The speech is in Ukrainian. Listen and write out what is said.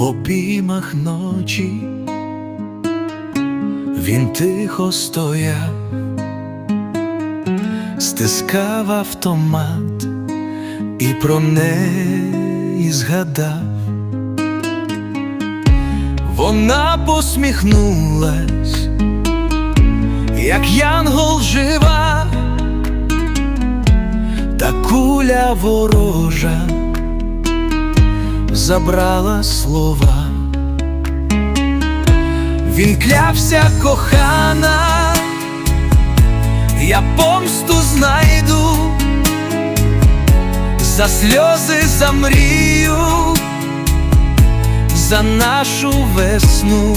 обіймах ночі, він тихо стояв, стискав автомат і про неї згадав. Вона посміхнулась, як янгол жива, та куля ворожа забрала слова. Він клявся кохана, я помсту знайду, за сльози за мрію, за нашу весну.